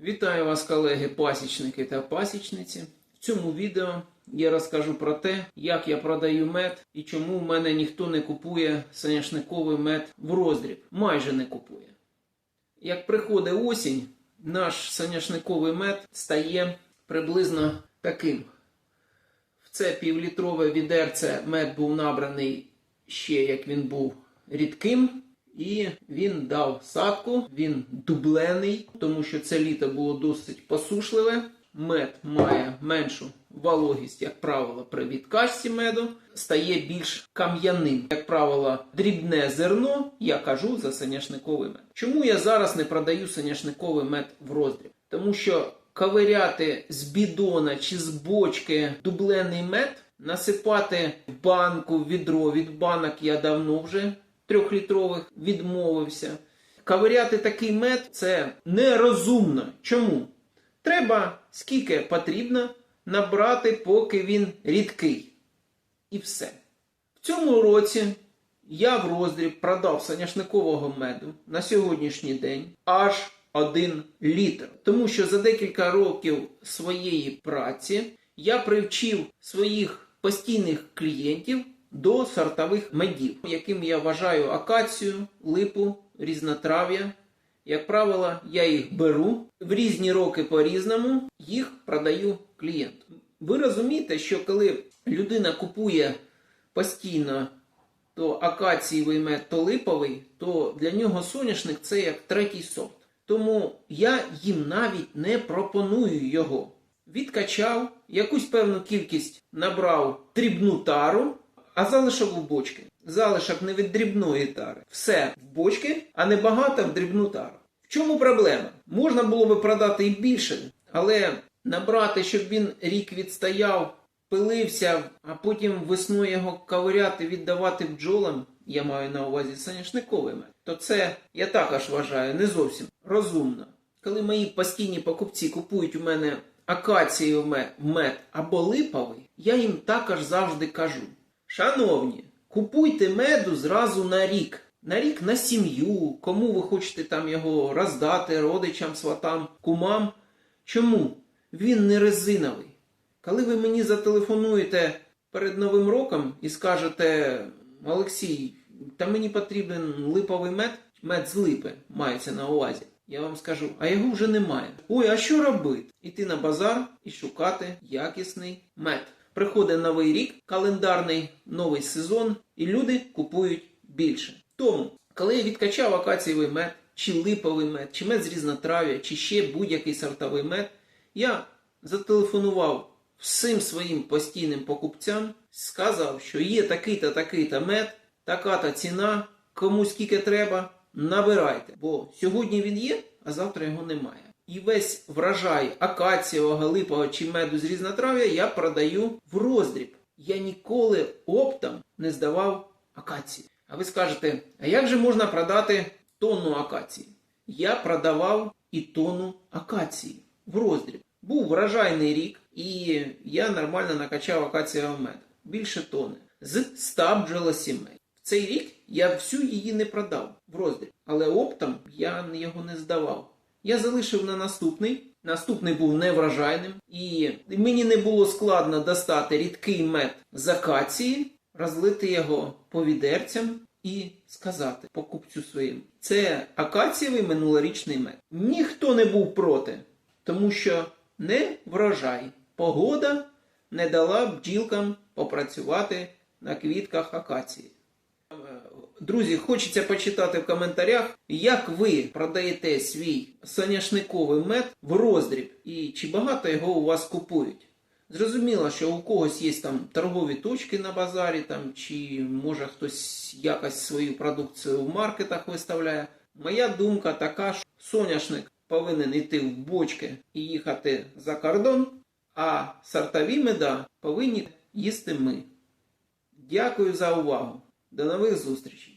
Вітаю вас, колеги, пасічники та пасічниці. В цьому відео я розкажу про те, як я продаю мед і чому в мене ніхто не купує соняшниковий мед в роздріб. Майже не купує. Як приходить осінь, наш соняшниковий мед стає приблизно таким. В це півлітрове відерце мед був набраний ще як він був рідким. І він дав садку, він дублений, тому що це літо було досить посушливе. Мед має меншу вологість, як правило, при відкачці меду, стає більш кам'яним. Як правило, дрібне зерно, я кажу за соняшниковий мед. Чому я зараз не продаю соняшниковий мед в роздріб? Тому що ковиряти з бідона чи з бочки дублений мед, насипати в банку, відро від банок я давно вже трьохлітрових відмовився. Ковиряти такий мед це нерозумно. Чому? Треба скільки потрібно набрати, поки він рідкий. І все. В цьому році я в роздріб продав соняшникового меду на сьогоднішній день аж 1 літр. Тому що за декілька років своєї праці я привчив своїх постійних клієнтів до сортових медів, яким я вважаю акацію, липу, різнотрав'я. Як правило, я їх беру в різні роки по-різному, їх продаю клієнту. Ви розумієте, що коли людина купує постійно то акацієвий мед, то липовий, то для нього соняшник це як третій сорт. Тому я їм навіть не пропоную його. Відкачав, якусь певну кількість набрав дрібну тару, а залишок в бочки. Залишок не від дрібної тари. Все в бочки, а не багато в дрібну тару. В чому проблема? Можна було би продати і більше, але набрати, щоб він рік відстояв, пилився, а потім весною його ковиряти, віддавати бджолам, я маю на увазі соняшниковими, то це я також вважаю не зовсім розумно. Коли мої постійні покупці купують у мене мед, мед або липовий, я їм також завжди кажу: Шановні, купуйте меду зразу на рік. На рік на сім'ю, кому ви хочете там його роздати, родичам, сватам, кумам. Чому? Він не резиновий. Коли ви мені зателефонуєте перед Новим роком і скажете, Олексій, та мені потрібен липовий мед, мед з липи мається на увазі. Я вам скажу, а його вже немає. Ой, а що робити? Іти на базар і шукати якісний мед. Приходить новий рік, календарний новий сезон, і люди купують більше. Тому, коли я відкачав акацієвий мед, чи липовий мед, чи мед з різнотрав'я, чи ще будь-який сортовий мед, я зателефонував всім своїм постійним покупцям, сказав, що є такий-то такий-то мед, така-то ціна, кому скільки треба, набирайте. Бо сьогодні він є, а завтра його немає. І весь врожай акацієвого, липового чи меду з різнотрав'я я продаю в роздріб. Я ніколи оптом не здавав акації. А ви скажете, а як же можна продати тонну акації? Я продавав і тонну акації в роздріб. Був врожайний рік, і я нормально накачав акацієвого меду. Більше тони. З 100 бджолосімей. В цей рік я всю її не продав в роздріб, але оптом я його не здавав. Я залишив на наступний. Наступний був неврожайним, і мені не було складно достати рідкий мед з акації, розлити його по відерцям і сказати покупцю своїм: це акацієвий минулорічний мед. Ніхто не був проти, тому що не врожай. Погода не дала бджілкам попрацювати на квітках акації. Друзі, хочеться почитати в коментарях, як ви продаєте свій соняшниковий мед в роздріб і чи багато його у вас купують. Зрозуміло, що у когось є там торгові точки на базарі, там, чи може хтось якось свою продукцію в маркетах виставляє. Моя думка така, що соняшник повинен йти в бочки і їхати за кордон, а сортові меда повинні їсти ми. Дякую за увагу. До нових зустрічей!